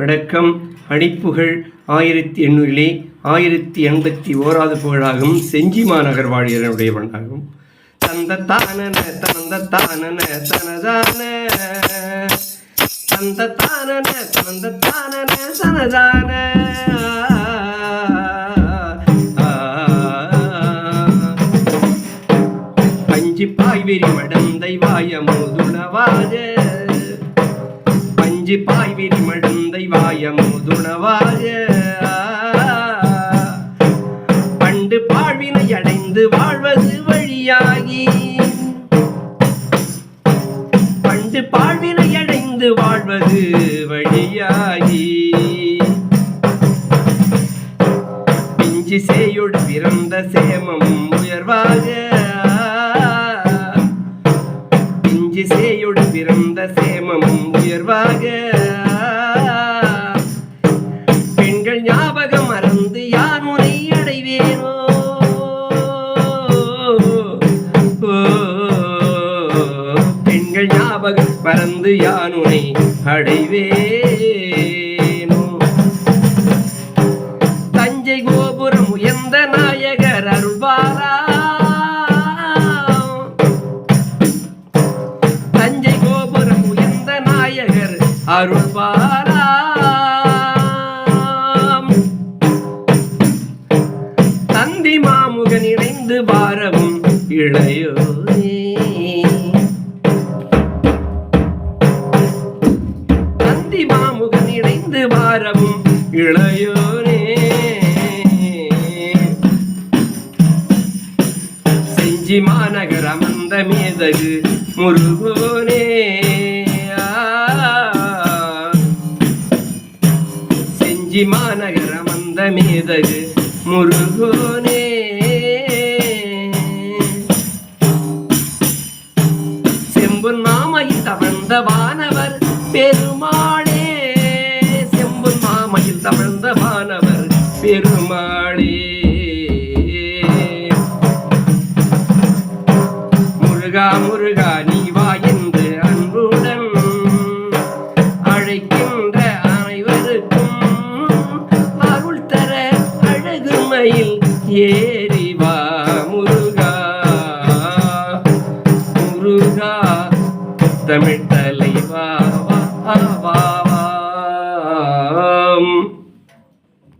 வடக்கம் அடிப்புகள் ஆயிரத்தி எண்ணூறிலே ஆயிரத்தி எண்பத்தி ஓராவது புகழாகவும் செஞ்சி மாநகர் வாழியனுடைய பண்ணாகும் தந்த தானன தனந்த தானன தனதான தந்த தானன தனந்த தானன தனதான பஞ்சு பாய்வெறி மடந்தை வாயமுதுணவாத பஞ்சு பாய்வெறி மடந்தை வாயமுதுணவாத பண்டு பாழ்வினை அடைந்து வாழ்வது வழியாகி. பண்டு பாழ்வினை அடைந்து வாழ்வது வழியாகி. பிஞ்சு சேயோடு பிறந்த சேமம் சேமம் உயர்வாக. பெண்கள் ஞாபகம் மறந்து யார் உனை அடைவேனோ? பெண்கள் ஞாபகம் மறந்து யான் உனை அடைவேனோ? தஞ்சை கோபுரம் உயர்ந்த நாயகர் அருள்வாரா? நாயகர் அருள்வாரா தந்தி மாமுகன் இணைந்து பாரவும் இளையோனே. தந்தி மாமுகன் இணைந்து வாரவும் இளையோனே. செஞ்சி மாநகர் அமர்ந்த மேதகு முருகோனே. செஞ்சி மாநகர் அமர்ந்த மேதகு முருகோனே. செம்புன் மாமையில் தவழ்ந்த வானவர் பெருமாளே. செம்புன் மாமையில் தவழ்ந்த வானவர் பெருமாளே. முருகா முருகா மலையில் ஏறிவா முருகா. முருகா தமிழ் தலைவா வா.